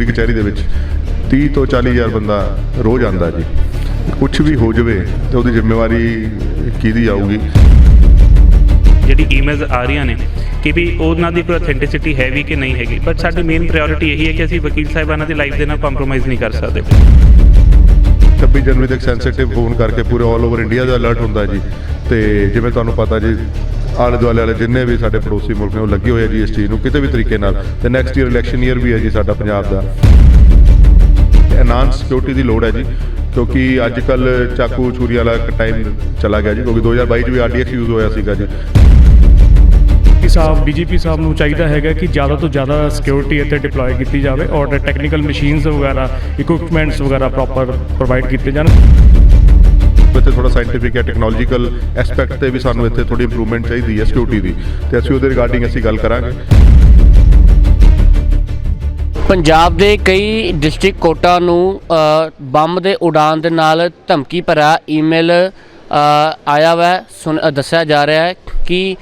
ਪੂਰੀ ਕਚਹਿਰੀ ਦੇ ਵਿੱਚ 30 ਤੋਂ 40 ਬੰਦਾ ਰੋਜ਼ ਆਉਂਦਾ ਜੀ। ਕੁਝ ਵੀ ਹੋ ਜਾਵੇ ਤੇ ਉਹਦੀ ਜ਼ਿੰਮੇਵਾਰੀ ਕਿਹਦੀ ਆਊਗੀ? ਜਿਹੜੀ ਈਮੇਲਸ ਆ ਰਹੀਆਂ ਨੇ ਕਿ ਵੀ ਉਹਨਾਂ ਦੀ ਕੋਈ ਅਥੈਂਟਿਸਿਟੀ ਹੈ ਵੀ ਕਿ ਨਹੀਂ ਹੈਗੀ ਬਟ ਸਾਡੀ ਮੇਨ ਪ੍ਰਾਇੋਰਟੀ ਇਹੀ ਹੈ ਕਿ ਅਸੀਂ ਵਕੀਲ ਸਾਹਿਬਾਨਾਂ ਦੀ ਲਾਈਫ ਦੇ ਨਾਲ ਕੰਪਰੋਮਾਈਜ਼ ਨਹੀਂ ਕਰ ਸਕਦੇ। 26 ਜਨਵਰੀ ਤੱਕ ਸੈਂਸਿਟਿਵ ਫੋਨ ਕਰਕੇ ਪੂਰੇ 올 ਓਵਰ ਇੰਡੀਆ ਦਾ ਅਲਰਟ ਹੁੰਦਾ ਜੀ। ਤੇ ਜਿਵੇਂ ਤੁਹਾਨੂੰ ਪਤਾ ਜੀ, ਆਲੇ ਦੁਆਲੇ ਵਾਲੇ ਜਿੰਨੇ ਵੀ ਸਾਡੇ ਪੜੋਸੀ ਮੁਲਕ ਨੇ, ਉਹ ਲੱਗੇ ਹੋਏ ਆ ਜੀ ਇਸ ਚੀਜ਼ ਨੂੰ ਕਿਤੇ ਵੀ ਤਰੀਕੇ ਨਾਲ। ਤੇ ਨੈਕਸਟ ਈਅਰ ਇਲੈਕਸ਼ਨ ਈਅਰ ਵੀ ਹੈ ਜੀ ਸਾਡਾ ਪੰਜਾਬ ਦਾ। ਐਨਾਂਸ ਸਿਕਿਉਰਿਟੀ ਦੀ ਲੋੜ ਹੈ ਜੀ, ਕਿਉਂਕਿ ਅੱਜ ਕੱਲ ਚਾਕੂ ਛੁਰੀ ਵਾਲਾ ਟਾਈਮ ਚਲਾ ਗਿਆ ਜੀ, ਕਿਉਂਕਿ 2022 ਚ ਵੀ ਆਰਡੀਐਕਸ ਯੂਜ਼ ਹੋਇਆ ਸੀਗਾ ਜੀ। ਸਾਹਿਬ ਡੀਜੀਪੀ ਸਾਹਿਬ ਨੂੰ ਚਾਹੀਦਾ ਹੈਗਾ ਕਿ ਜ਼ਿਆਦਾ ਤੋਂ ਜ਼ਿਆਦਾ ਸਿਕਿਉਰਿਟੀ ਇੱਥੇ ਡਿਪਲੋਏ ਕੀਤੀ ਜਾਵੇ ਔਰ ਟੈਕਨੀਕਲ ਮਸ਼ੀਨਸ ਵਗੈਰਾ ਇਕਵਿਪਮੈਂਟਸ ਵਗੈਰਾ ਪ੍ਰੋਪਰ ਪ੍ਰੋਵਾਈਡ ਕੀਤੇ ਜਾਣ। ਇੱਥੇ ਥੋੜਾ ਸਾਇੰਟੀਫਿਕ ਜਾਂ ਟੈਕਨੋਲੋਜੀਕਲ ਐਸਪੈਕਟ ਤੇ ਵੀ ਸਾਨੂੰ ਇੱਥੇ ਥੋੜੀ ਇੰਪਰੂਵਮੈਂਟ ਚਾਹੀਦੀ ਹੈ ਸਿਕਿਉਰਿਟੀ ਦੀ ਤੇ ਅਸੀਂ ਉਹਦੇ ਰਿਗਾਰਡਿੰਗ ਅਸੀਂ ਗੱਲ ਕਰਾਂਗੇ। ਪੰਜਾਬ ਦੇ ਕਈ ਡਿਸਟ੍ਰਿਕਟ ਕੋਰਟਾਂ ਨੂੰ ਬੰਬ ਦੇ ਉਡਾਨ ਦੇ ਨਾਲ ਧਮਕੀ ਭਰਾ ਈਮੇਲ ਆਇਆ ਅ, ਦੱਸਿਆ ਜਾ ਰਿਹਾ ਹੈ। ਕਿ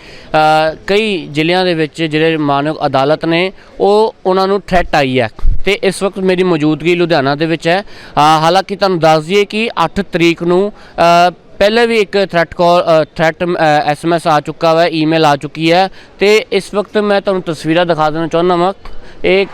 ਕਈ ਜ਼ਿਲ੍ਹਿਆਂ ਦੇ ਵਿੱਚ ਜਿਹੜੇ ਮਾਨਵ ਅਦਾਲਤ ਨੇ ਉਹ ਉਹਨਾਂ ਨੂੰ ਥ੍ਰੈਟ ਆਈ ਹੈ। ਤੇ ਇਸ ਵਕਤ ਮੇਰੀ ਮੌਜੂਦਗੀ ਲੁਧਿਆਣਾ ਦੇ ਵਿੱਚ ਹੈ। ਹਾਲਾਂਕਿ ਤੁਹਾਨੂੰ ਦੱਸ ਦਈਏ ਕਿ 8 ਤਰੀਕ ਨੂੰ ਅ, ਪਹਿਲੇ ਵੀ ਇੱਕ ਥ੍ਰੈਟ ਕਾਲ ਥ੍ਰੈਟ ਐਸਐਮਐਸ ਆ ਚੁੱਕਾ ਵਾ ਈਮੇਲ ਆ ਚੁੱਕੀ ਹੈ। ਤੇ ਇਸ ਵਕਤ ਮੈਂ ਤੁਹਾਨੂੰ ਤਸਵੀਰਾਂ ਦਿਖਾ ਦੇਣਾ ਚਾਹੁੰਦਾ ਹਾਂ ਇਹ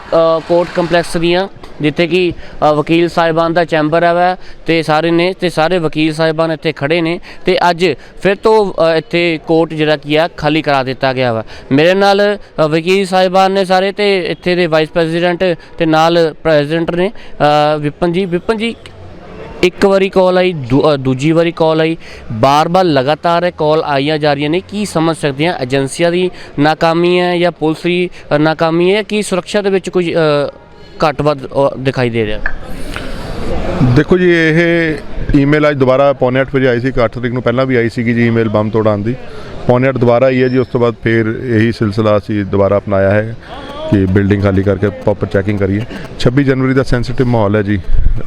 ਕੋਰਟ ਕੰਪਲੈਕਸ ਦੀਆਂ ਜਿੱਥੇ ਕਿ ਵਕੀਲ ਸਾਹਿਬਾਨ ਦਾ ਚੈਂਬਰ ਹੈ ਵਾ, ਤੇ ਸਾਰੇ ਨੇ, ਤੇ ਸਾਰੇ ਵਕੀਲ ਸਾਹਿਬਾਨ ਇੱਥੇ ਖੜੇ ਨੇ, ਤੇ ਅੱਜ ਫਿਰ ਤੋਂ ਇੱਥੇ ਕੋਰਟ ਜਿਹੜਾ ਕੀ ਆ, ਖਾਲੀ ਕਰਾ ਦਿੱਤਾ ਗਿਆ ਵਾ। ਮੇਰੇ ਨਾਲ ਵਕੀਲ ਸਾਹਿਬਾਨ ਨੇ ਸਾਰੇ ਤੇ ਇੱਥੇ ਦੇ ਵਾਈਸ ਪ੍ਰੈਜ਼ੀਡੈਂਟ ਤੇ ਨਾਲ ਪ੍ਰੈਜ਼ੀਡੈਂਟ ਨੇ ਵਿਪਨ ਜੀ। ਵਿਪਨ ਜੀ, ਇੱਕ ਵਾਰੀ ਕਾਲ ਆਈ, ਦੂ- ਦੂਜੀ ਵਾਰੀ ਕਾਲ ਆਈ, ਬਾਰ-ਬਾਰ ਲਗਾਤਾਰ ਇਹ ਕਾਲ ਆਈਆਂ ਜਾ ਰਹੀਆਂ ਨੇ। ਕੀ ਸਮਝ ਸਕਦੇ ਆ ਏਜੰਸੀਆਂ ਦੀ ਨਾਕਾਮੀ ਹੈ ਜਾਂ ਪੁਲਿਸ ਦੀ ਨਾਕਾਮੀ ਹੈ ਕਿ ਸੁਰੱਖਿਆ ਦੇ ਵਿੱਚ ਕੁਝ ਘੱਟ ਵੱਧ ਦਿਖਾਈ ਦੇ ਰਿਹਾ। ਦੇਖੋ ਜੀ, ਇਹ ਈਮੇਲ ਅੱਜ ਦੁਬਾਰਾ ਪੌਣੇ ਅੱਠ ਵਜੇ ਆਈ ਸੀ 8 ਤਰੀਕ ਨੂੰ ਪਹਿਲਾਂ ਵੀ ਆਈ ਸੀਗੀ ਜੀ ਈਮੇਲ ਬੰਮ ਤੋੜਾਉਣ ਦੀ। ਪੌਣੇ ਅੱਠ ਦੁਬਾਰਾ ਆਈ ਹੈ ਜੀ, ਉਸ ਤੋਂ ਬਾਅਦ ਫਿਰ ਇਹੀ ਸਿਲਸਿਲਾ ਅਸੀਂ ਦੁਬਾਰਾ ਅਪਣਾਇਆ ਹੈ ਕਿ ਬਿਲਡਿੰਗ ਖਾਲੀ ਕਰਕੇ ਪ੍ਰੋਪਰ ਚੈਕਿੰਗ ਕਰੀਏ। 26 ਜਨਵਰੀ ਦਾ ਸੈਂਸਿਟਿਵ ਮਾਹੌਲ ਹੈ ਜੀ।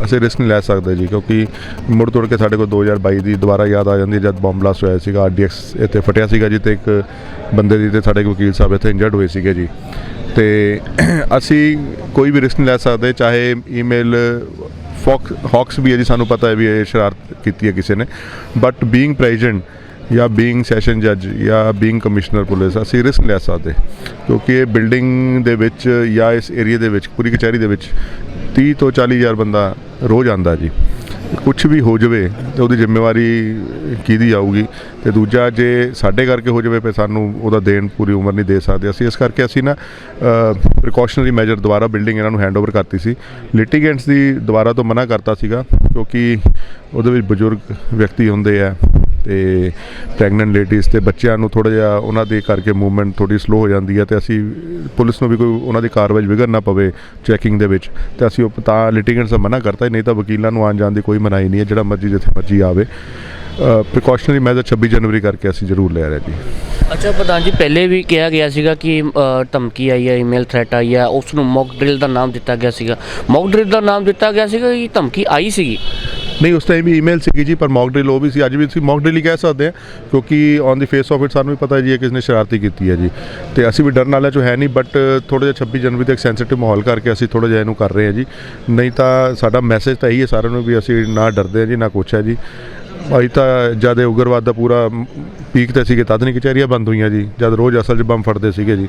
ਅਸੀਂ ਰਿਸਕ ਨਹੀਂ ਲੈ ਸਕਦੇ ਜੀ, ਕਿਉਂਕਿ ਮੁੜ ਤੋੜ ਕੇ ਸਾਡੇ ਕੋਲ 2022 ਦੀ ਦੁਬਾਰਾ ਯਾਦ ਆ ਜਾਂਦੀ ਹੈ, ਜਦ ਬੰਬ ਬਲਾਸਟ ਹੋਇਆ ਸੀਗਾ ਆਰਡੀਐਕਸ ਇੱਥੇ ਫਟਿਆ ਸੀਗਾ ਜੀ ਤੇ ਇੱਕ ਬੰਦੇ ਦੀ ਤੇ ਸਾਡੇ ਵਕੀਲ ਸਾਹਿਬ ਇੱਥੇ ਇੰਜਰਡ ਹੋਏ ਸੀਗੇ ਜੀ। ਤੇ ਅਸੀਂ ਕੋਈ ਵੀ ਰਿਸਕ ਨਹੀਂ ਲੈ ਸਕਦੇ, ਚਾਹੇ ਈਮੇਲ ਫੌਕ ਹੌਕਸ ਵੀ ਹੈ ਜੀ, ਸਾਨੂੰ ਪਤਾ ਹੈ ਵੀ ਇਹ ਸ਼ਰਾਰਤ ਕੀਤੀ ਹੈ ਕਿਸੇ ਨੇ। ਬਟ ਬੀਇੰਗ ਪ੍ਰੈਜ਼ੀਡੈਂਟ ਜਾਂ ਬੀਇੰਗ ਸੈਸ਼ਨ ਜੱਜ ਜਾਂ ਬੀਇੰਗ ਕਮਿਸ਼ਨਰ ਪੁਲਿਸ ਅਸੀਂ ਰਿਸਕ ਲੈ ਸਕਦੇ। ਕਿਉਂਕਿ ਇਹ ਬਿਲਡਿੰਗ ਦੇ ਵਿੱਚ ਜਾਂ ਇਸ ਏਰੀਆ ਦੇ ਵਿੱਚ, ਪੂਰੀ ਕਚਹਿਰੀ ਦੇ ਵਿੱਚ 30 ਤੋਂ 40 ਹਜ਼ਾਰ ਬੰਦਾ ਰੋਜ਼ ਆਉਂਦਾ ਜੀ। ਕੁਝ ਵੀ ਹੋ ਜਾਵੇ ਤੇ ਉਹਦੀ ਜ਼ਿੰਮੇਵਾਰੀ ਕਿਹਦੀ ਆਊਗੀ ਤੇ ਦੂਜਾ ਜੇ ਸਾਡੇ ਕਰਕੇ ਹੋ ਜਾਵੇ, ਫਿਰ ਸਾਨੂੰ ਉਹਦਾ ਦੇਣ ਪੂਰੀ ਉਮਰ ਨਹੀਂ ਦੇ ਸਕਦੇ। ਅਸੀਂ ਇਸ ਕਰਕੇ ਅਸੀਂ ਨਾ ਪ੍ਰੀਕਾਸ਼ਨਰੀ ਮੈਜਰ ਦੁਬਾਰਾ ਬਿਲਡਿੰਗ ਇਹਨਾਂ ਨੂੰ ਹੈਂਡਓਵਰ ਕਰਤੀ ਸੀ। ਲਿਟੀਗੈਂਟਸ ਦੀ ਦੁਬਾਰਾ ਤੋਂ ਮਨਾ ਕਰਤਾ ਸੀਗਾ, ਕਿਉਂਕਿ ਉਹਦੇ ਵਿੱਚ ਬਜ਼ੁਰਗ ਵਿਅਕਤੀ ਹੁੰਦੇ ਆ। ਤੇ ਪ੍ਰੈਗਨੈਂਟ ਲੇਡੀਜ਼ ਤੇ ਬੱਚਿਆਂ ਨੂੰ ਥੋੜਾ ਜਿਹਾ ਉਹਨਾਂ ਦੇ ਕਰਕੇ ਮੂਵਮੈਂਟ ਥੋੜੀ ਸਲੋ ਹੋ ਜਾਂਦੀ ਹੈ ਤੇ ਅਸੀਂ ਪੁਲਿਸ ਨੂੰ ਵੀ ਕੋਈ ਉਹਨਾਂ ਦੀ ਕਾਰਵਾਈ 'ਚ ਨਾ ਪਵੇ ਚੈਕਿੰਗ ਦੇ ਵਿੱਚ। ਤੇ ਅਸੀਂ ਉਹ ਤਾਂ ਲਿਟੀਗੈਂਟਸ ਦਾ ਮਨਾ ਕਰਤਾ ਨਹੀਂ ਤਾਂ ਵਕੀਲਾਂ ਨੂੰ ਆਉਣ ਜਾਣ ਦੀ ਕੋਈ ਮਨਾਹੀ ਨਹੀਂ ਹੈ, ਜਿਹੜਾ ਮਰਜ਼ੀ ਜਿੱਥੇ ਮਰਜ਼ੀ ਆਵੇ। ਪ੍ਰੀਕਾਸ਼ਨਰੀ ਮੈਜਰ 26 ਜਨਵਰੀ ਕਰਕੇ ਅਸੀਂ ਜ਼ਰੂਰ ਲੈ ਰਹੇ ਜੀ। ਅੱਛਾ ਪ੍ਰਧਾਨ ਜੀ, ਪਹਿਲੇ ਵੀ ਕਿਹਾ ਗਿਆ ਸੀਗਾ ਕਿ ਧਮਕੀ ਆਈ ਹੈ ਈਮੇਲ ਥ੍ਰੈਟ ਆਈ ਹੈ ਉਸ ਨੂੰ ਮੌਕ ਡਰਿਲ ਦਾ ਨਾਮ ਦਿੱਤਾ ਗਿਆ ਸੀਗਾ। ਮੌਕ ਡਰਿਲ ਦਾ ਨਾਮ ਦਿੱਤਾ ਗਿਆ ਸੀਗਾ ਕਿ ਧਮਕੀ ਆਈ ਸੀਗੀ? ਨਹੀਂ, ਉਸ ਟਾਈਮ ਵੀ ਈਮੇਲ ਸੀਗੀ ਜੀ, ਪਰ ਮੌਕ ਡਰਿਲ ਉਹ ਵੀ ਸੀ। ਅੱਜ ਵੀ ਅਸੀਂ ਮੌਕ ਡਰਿਲ ਹੀ ਕਹਿ ਸਕਦੇ ਹਾਂ, ਕਿਉਂਕਿ on the face of it ਸਾਨੂੰ ਵੀ ਪਤਾ ਜੀ, ਇਹ ਕਿਸ ਨੇ ਸ਼ਰਾਰਤੀ ਕੀਤੀ ਹੈ ਜੀ। ਤੇ ਅਸੀਂ ਵੀ ਡਰਨ ਵਾਲਿਆਂ ਚੋਂ ਹੈ ਨਹੀਂ ਬਟ ਥੋੜਾ ਜਿਹਾ 26 ਜਨਵਰੀ ਤੱਕ ਸੈਂਸਿਟਿਵ ਮਾਹੌਲ ਕਰਕੇ ਅਸੀਂ ਥੋੜਾ ਜਿਹਾ ਇਹਨੂੰ ਕਰ ਰਹੇ ਹਾਂ ਜੀ। ਨਹੀਂ ਤਾਂ ਸਾਡਾ ਮੈਸੇਜ ਤਾਂ ਇਹੀ ਹੈ ਸਾਰਿਆਂ ਨੂੰ ਵੀ ਅਸੀਂ ਨਾ ਡਰਦੇ ਹਾਂ ਜੀ, ਨਾ ਕੁਛ ਹੈ ਜੀ। ਅਸੀਂ ਤਾਂ ਜਦ ਇਹ ਉਗਰਵਾਦ ਦਾ ਪੂਰਾ ਪੀਕ ਤੇ ਸੀਗੇ, ਤਦ ਨਹੀਂ ਕਚਹਿਰੀਆਂ ਬੰਦ ਹੋਈਆਂ ਜੀ। ਜਦ ਰੋਜ਼ ਅਸਲ 'ਚ ਬੰਬ ਫੜਦੇ ਸੀਗੇ ਜੀ।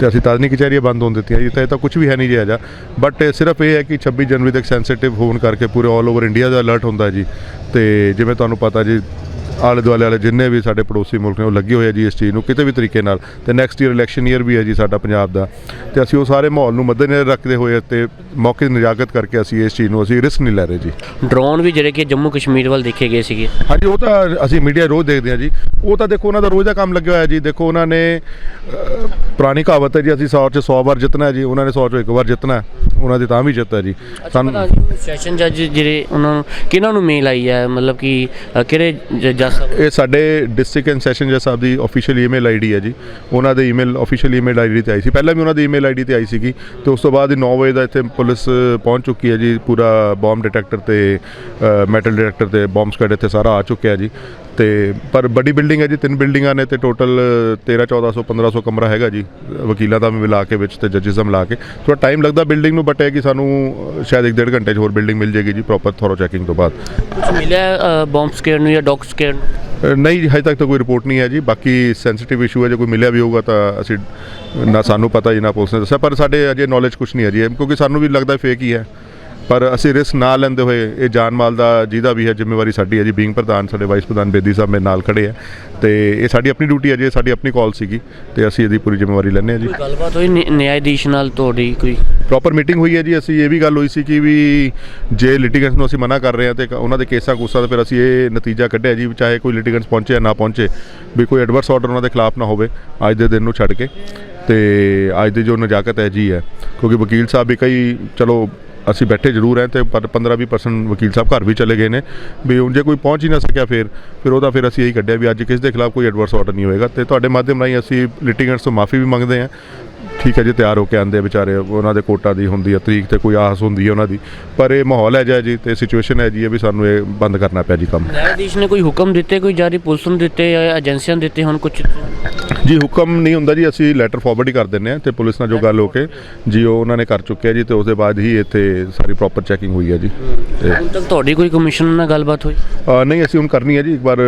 ਤੇ ਅਸੀਂ ਤਦ ਨਹੀਂ ਕਚਹਿਰੀਆਂ ਬੰਦ ਹੋਣ ਦਿੱਤੀਆਂ ਜੀ। ਤਾਂ ਇਹ ਤਾਂ ਕੁਝ ਵੀ ਹੈ ਨਹੀਂ ਜੀ ਅਜਾ। ਬਟ ਸਿਰਫ ਇਹ ਹੈ ਕਿ 26 ਜਨਵਰੀ ਤੱਕ ਸੈਂਸਿਟਿਵ ਹੋਣ ਕਰਕੇ ਪੂਰੇ 올 ਓਵਰ ਇੰਡੀਆ ਦਾ ਅਲਰਟ ਹੁੰਦਾ ਜੀ। ਤੇ ਜਿਵੇਂ ਤੁਹਾਨੂੰ ਪਤਾ ਜੀ ਆਲੇ ਦੁਆਲੇ ਵਾਲੇ ਜਿੰਨੇ ਵੀ ਸਾਡੇ ਪੜੋਸੀ ਮੁਲਕ ਨੇ ਉਹ ਲੱਗੇ ਹੋਏ ਆ ਜੀ ਇਸ ਚੀਜ਼ ਨੂੰ ਕਿਤੇ ਵੀ ਤਰੀਕੇ ਨਾਲ। ਤੇ ਨੈਕਸਟ ਈਅਰ ਇਲੈਕਸ਼ਨ ਈਅਰ ਵੀ ਹੈ ਜੀ ਸਾਡਾ ਪੰਜਾਬ ਦਾ। ਤੇ ਅਸੀਂ ਉਹ ਸਾਰੇ ਮਾਹੌਲ ਨੂੰ ਮੱਦੇਨਜ਼ਰ ਰੱਖਦੇ ਹੋਏ ਤੇ ਮੌਕੇ ਦੀ ਨਿਜਾਕਤ ਕਰਕੇ ਅਸੀਂ ਇਸ ਚੀਜ਼ ਨੂੰ ਅਸੀਂ ਰਿਸਕ ਨਹੀਂ ਲੈ ਰਹੇ ਜੀ। ਡਰੋਨ ਵੀ ਜਿਹੜੇ ਕਿ ਜੰਮੂ ਕਸ਼ਮੀਰ ਵੱਲ ਦੇਖੇ ਗਏ ਸੀਗੇ। ਹਾਂਜੀ ਉਹ ਤਾਂ ਅਸੀਂ ਮੀਡੀਆ ਰੋਜ਼ ਦੇਖਦੇ ਹਾਂ ਜੀ। ਉਹ ਤਾਂ ਦੇਖੋ ਉਹਨਾਂ ਦਾ ਰੋਜ਼ ਦਾ ਕੰਮ ਲੱਗਿਆ ਹੋਇਆ ਜੀ। ਦੇਖੋ ਉਹਨਾਂ ਨੇ ਪੁਰਾਣੀ ਕਹਾਵਤ ਹੈ ਜੀ ਅਸੀਂ 100 ਚ 100 ਵਾਰ ਜਿੱਤਣਾ ਹੈ ਜੀ ਉਹਨਾਂ ਨੇ 100 ਚ ਇੱਕ ਵਾਰ ਜਿੱਤਣਾ ਹੈ। ਉਹਨਾਂ ਦੀ ਤਾਂ ਵੀ ਜਿੱਤ ਹੈ ਜੀ। ਸਾਨੂੰ ਸੈਸ਼ਨ ਜੱਜ ਜਿਹੜੇ ਉਹਨਾਂ ਨੂੰ ਕਿਹਨਾਂ ਨੂੰ ਮੇਲ ਆਈ ਹੈ? ਮਤਲਬ ਕਿ ਅ, ਕਿਹੜੇ ਜ- ਜੱਜ ਸਾਹਿਬ? ਇਹ ਸਾਡੇ ਡਿਸਟ੍ਰਿਕਟ ਐਂਡ ਸੈਸ਼ਨ ਜੱਜ ਸਾਹਿਬ ਦੀ ਅਫੀਸ਼ੀਅਲ ਈਮੇਲ ਆਈਡੀ ਹੈ ਜੀ। ਉਹਨਾਂ ਦੇ ਈਮੇਲ ਅਫੀਸ਼ੀਅਲ ਈਮੇਲ ਆਈਡੀ ਤੇ ਆਈ ਸੀ। ਪਹਿਲਾਂ ਵੀ ਉਹਨਾਂ ਦੀ ਈਮੇਲ ਆਈਡੀ ਤੇ ਆਈ ਸੀਗੀ ਤੇ ਉਸ ਤੋਂ ਬਾਅਦ ਹੀ 9 ਵਜੇ ਦਾ ਇੱਥੇ ਪੁਲਿਸ ਪਹੁੰਚ ਚੁੱਕੀ ਹੈ ਜੀ। ਪੂਰਾ ਬੰਬ ਡਿਟੈਕਟਰ ਤੇ ਮੈਟਲ ਡਿਟੈਕਟਰ ਤੇ ਬੰਬ ਸਕੁਐਡ ਇੱਥੇ ਸਾਰਾ ਆ ਚੁੱਕਿਆ ਜੀ। ਤੇ ਪਰ ਵੱਡੀ ਬਿਲਡਿੰਗ ਹੈ ਜੀ ਤਿੰਨ ਬਿਲਡਿੰਗਾਂ ਨੇ ਤੇ ਟੋਟਲ 13 1400 1500 ਕਮਰਾ ਹੈਗਾ ਜੀ ਵਕੀਲਾਂ ਦਾ ਵੀ ਮਿਲਾ ਕੇ ਵਿੱਚ ਤੇ ਜੱਜਿਸ ਦਾ ਮਿਲਾ ਕੇ। ਥੋੜਾ ਟਾਈਮ ਲੱਗਦਾ ਬਿਲਡਿੰਗ ਨੂੰ ਬਟ ਇਹ ਕਿ ਸਾਨੂੰ ਸ਼ਾਇਦ 1.5 ਘੰਟੇ 'ਚ ਹੋਰ ਬਿਲਡਿੰਗ ਮਿਲ ਜੇਗੀ ਜੀ ਪ੍ਰੋਪਰ ਥੋਰੋ ਚੈਕਿੰਗ ਤੋਂ ਬਾਅਦ। ਕੁਝ ਮਿਲਿਆ ਬੰਬ ਸਕੇਅਰ ਨੂੰ ਜਾਂ ਡੌਗ ਸਕੇਅਰ ਨਹੀਂ ਹਜੇ ਤੱਕ ਤਾਂ ਕੋਈ ਰਿਪੋਰਟ ਨਹੀਂ ਹੈ ਜੀ ਬਾਕੀ ਸੈਂਸਿਟਿਵ ਇਸ਼ੂ ਹੈ ਜੇ ਕੋਈ ਮਿਲਿਆ ਵੀ ਹੋਊਗਾ ਤਾਂ ਅਸੀਂ ਨਾ ਸਾਨੂੰ ਪਤਾ ਜੀ ਨਾ ਪੁਲਿਸ ਨੇ ਦੱਸਿਆ ਪਰ ਸਾਡੇ ਅਜੇ ਨੌਲੇਜ ਕੁਝ ਨਹੀਂ ਹੈ ਜੀ ਕਿਉਂਕਿ ਸਾਨੂੰ ਵੀ ਲੱਗਦਾ ਫੇਕ ਹੀ ਹੈ। ਪਰ ਅਸੀਂ ਰਿਸਕ ਨਾ ਲੈਂਦੇ ਹੋਏ ਇਹ ਜਾਨ ਮਾਲ ਦਾ ਜਿਹਦਾ ਵੀ ਹੈ ਜ਼ਿੰਮੇਵਾਰੀ ਸਾਡੀ ਹੈ ਜੀ। ਬੀਇੰਗ ਪ੍ਰਧਾਨ ਸਾਡੇ ਵਾਈਸ ਪ੍ਰਧਾਨ ਬੇਦੀ ਸਾਹਿਬ ਮੇਰੇ ਨਾਲ ਖੜੇ ਆ ਤੇ ਇਹ ਸਾਡੀ ਆਪਣੀ ਡਿਊਟੀ ਹੈ ਜੀ ਸਾਡੀ ਆਪਣੀ ਕਾਲ ਸੀਗੀ ਤੇ ਅਸੀਂ ਇਹਦੀ ਪੂਰੀ ਜ਼ਿੰਮੇਵਾਰੀ ਲੈਂਦੇ ਹਾਂ ਜੀ। ਕੋਈ ਗੱਲਬਾਤ ਹੋਈ ਨਿ- ਨਿਆਇਧੀਸ਼ ਨਾਲ ਤੁਹਾਡੀ ਕੋਈ? ਪ੍ਰੋਪਰ ਮੀਟਿੰਗ ਹੋਈ ਹੈ ਜੀ ਅਸੀਂ ਇਹ ਵੀ ਗੱਲ ਹੋਈ ਸੀ ਕਿ ਵੀ ਜੇ ਲਿਟੀਗੈਂਟਸ ਨੂੰ ਅਸੀਂ ਮਨਾ ਕਰ ਰਹੇ ਹਾਂ ਤੇ ਉਹਨਾਂ ਦੇ ਕੇਸਾਂ ਕੂਸਾਂ ਦਾ ਫਿਰ ਅਸੀਂ ਇਹ ਨਤੀਜਾ ਕੱਢਿਆ ਜੀ ਚਾਹੇ ਕੋਈ ਲਿਟੀਗੈਂਟਸ ਪਹੁੰਚੇ ਜਾਂ ਨਾ ਪਹੁੰਚੇ ਵੀ ਕੋਈ ਐਡਵਰਸ ਆਰਡਰ ਉਹਨਾਂ ਦੇ ਖਿਲਾਫ ਨਾ ਹੋਵੇ ਅੱਜ ਦੇ ਦਿਨ ਨੂੰ ਛੱਡ ਕੇ। ਤੇ ਅੱਜ ਦੀ ਜੋ ਨਜਾਕਤ ਹੈ ਜੀ ਹੈ ਕਿਉਂਕਿ ਵਕੀਲ ਸਾਹਿਬ ਵੀ ਕਈ ਚਲੋ ਅਸੀਂ ਬੈਠੇ ਜ਼ਰੂਰ ਹੈ ਤੇ ਪਰ 15-20% ਵਕੀਲ ਸਾਹਿਬ ਘਰ ਵੀ ਚਲੇ ਗਏ ਨੇ। ਵੀ ਹੁਣ ਜੇ ਕੋਈ ਪਹੁੰਚ ਹੀ ਨਾ ਸਕਿਆ ਫਿਰ ਫਿਰ ਉਹਦਾ ਫਿਰ ਅਸੀਂ ਇਹੀ ਕੱਢਿਆ ਵੀ ਅੱਜ ਕਿਸ ਦੇ ਖਿਲਾਫ ਕੋਈ ਐਡਵਰਸ ਆਰਡਰ ਨਹੀਂ ਹੋਏਗਾ ਤੇ ਤੁਹਾਡੇ ਮਾਧਿਅਮ ਰਾਹੀਂ ਅਸੀਂ ਲਿਟੀਗੈਂਟਸ ਤੋਂ ਮਾਫੀ ਵੀ ਮੰਗਦੇ ਹਾਂ। ਠੀਕ ਹੈ ਜੀ ਤਿਆਰ ਹੋ ਕੇ ਆਂਦੇ ਵਿਚਾਰੇ। ਉਹਨਾਂ ਦੇ ਕੋਟਾ ਦੀ ਹੁੰਦੀ ਹੈ ਤਰੀਕ ਤੇ ਕੋਈ ਆਸ ਹੁੰਦੀ ਹੈ ਉਹਨਾਂ ਦੀ। ਪਰ ਇਹ ਮਾਹੌਲ ਹੈ ਜੀ ਤੇ ਸਿਚੁਏਸ਼ਨ ਹੈ ਜੀ ਇਹ ਵੀ ਸਾਨੂੰ ਇਹ ਬੰਦ ਕਰਨਾ ਪਿਆ ਜੀ ਕੰਮ। ਨਿਆਇਧੀਸ਼ ਨੇ ਕੋਈ ਹੁਕਮ ਦਿੱਤੇ ਕੋਈ ਜਾਰੀ ਪੁਲਿਸ ਨੂੰ ਦਿੱਤੇ ਜਾਂ ਏਜੰਸੀਆਂ ਨੂੰ ਦਿੱਤੇ ਹੁਣ ਕੁਝ ਜੀ ਹੁਕਮ ਨਹੀਂ ਹੁੰਦਾ ਜੀ ਅਸੀਂ ਲੈਟਰ ਫਾਰਵਰਡ ਹੀ ਕਰ ਦਿੰਦੇ ਹਾਂ ਤੇ ਪੁਲਿਸ ਨਾਲ ਜੋ ਗੱਲ ਹੋ ਕੇ ਜੀ ਉਹ ਉਹਨਾਂ ਨੇ ਕਰ ਚੁੱਕਿਆ ਜੀ ਤੇ ਉਸ ਦੇ ਬਾਅਦ ਹੀ ਇੱਥੇ ਸਾਰੀ ਪ੍ਰੋਪਰ ਚੈਕਿੰਗ ਹੋਈ ਹੈ ਜੀ ਤੇ ਹੁਣ ਤੱਕ ਤੁਹਾਡੀ ਕੋਈ ਕਮਿਸ਼ਨਰ ਨਾਲ ਗੱਲਬਾਤ ਹੋਈ ਅ, ਨਹੀਂ ਅਸੀਂ ਹੁਣ ਕਰਨੀ ਹੈ ਜੀ ਇੱਕ ਵਾਰ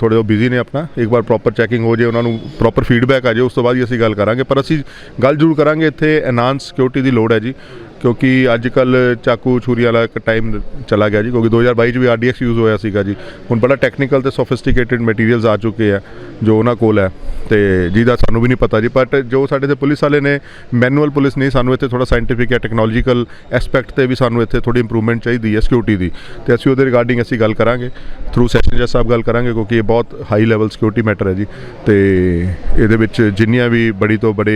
ਥੋੜੇ ਉਹ ਬਿਜ਼ੀ ਨੇ ਆਪਣਾ ਇੱਕ ਵਾਰ ਪ੍ਰੋਪਰ ਚੈਕਿੰਗ ਹੋ ਜੇ ਉਹਨਾਂ ਨੂੰ ਪ੍ਰੋਪਰ ਫੀਡਬੈਕ ਆ ਜੇ ਉਸ ਤੋਂ ਬਾਅਦ ਹੀ ਅਸੀਂ ਗੱਲ ਕਰਾਂਗੇ ਪਰ ਅਸੀਂ ਗੱਲ ਜ਼ਰੂਰ ਕਰਾਂਗੇ ਇੱਥੇ ਐਨਹਾਂਸ ਸਿਕਿਉਰਿਟੀ ਦੀ ਲੋੜ ਹੈ ਜੀ। ਕਿਉਂਕਿ ਅੱਜ ਕੱਲ ਚਾਕੂ ਛੁਰੀ ਵਾਲਾ ਇੱਕ ਟਾਈਮ ਚਲਾ ਗਿਆ ਜੀ, ਕਿਉਂਕਿ 2022 ਚ ਵੀ ਆਰਡੀਐਕਸ ਯੂਜ਼ ਹੋਇਆ ਸੀਗਾ ਜੀ। ਹੁਣ ਬੜਾ ਟੈਕਨੀਕਲ ਤੇ ਸੋਫਿਸਟੀਕੇਟਿਡ ਮਟੀਰੀਅਲਸ ਆ ਚੁੱਕੇ ਆ, ਜੋ ਉਹਨਾਂ ਕੋਲ ਹੈ। ਤੇ ਜਿਹਦਾ ਸਾਨੂੰ ਵੀ ਨਹੀਂ ਪਤਾ ਜੀ ਬਟ ਜੋ ਸਾਡੇ ਤੇ ਪੁਲਿਸ ਵਾਲੇ ਨੇ ਮੈਨੂਅਲ ਪੁਲਿਸ ਨਹੀਂ, ਸਾਨੂੰ ਇੱਥੇ ਥੋੜਾ ਸਾਇੰਟੀਫਿਕ ਜਾਂ ਟੈਕਨੋਲੋਜੀਕਲ ਐਸਪੈਕਟ ਤੇ ਵੀ ਸਾਨੂੰ ਇੱਥੇ ਥੋੜੀ ਇੰਪਰੂਵਮੈਂਟ ਚਾਹੀਦੀ ਹੈ ਸਿਕਿਉਰਿਟੀ ਦੀ। ਤੇ ਅਸੀਂ ਉਹਦੇ ਰਿਗਾਰਡਿੰਗ ਅਸੀਂ ਗੱਲ ਕਰਾਂਗੇ ਥਰੂ ਸੈਸ਼ਨ ਜੱਜ ਸਾਹਿਬ ਗੱਲ ਕਰਾਂਗੇ, ਕਿਉਂਕਿ ਇਹ ਬਹੁਤ ਹਾਈ ਲੈਵਲ ਸਿਕਿਉਰਿਟੀ ਮੈਟਰ ਹੈ ਜੀ। ਤੇ ਇਹਦੇ ਵਿੱਚ ਜਿੰਨੀਆਂ ਵੀ ਬੜੀ ਤੋਂ ਬੜੇ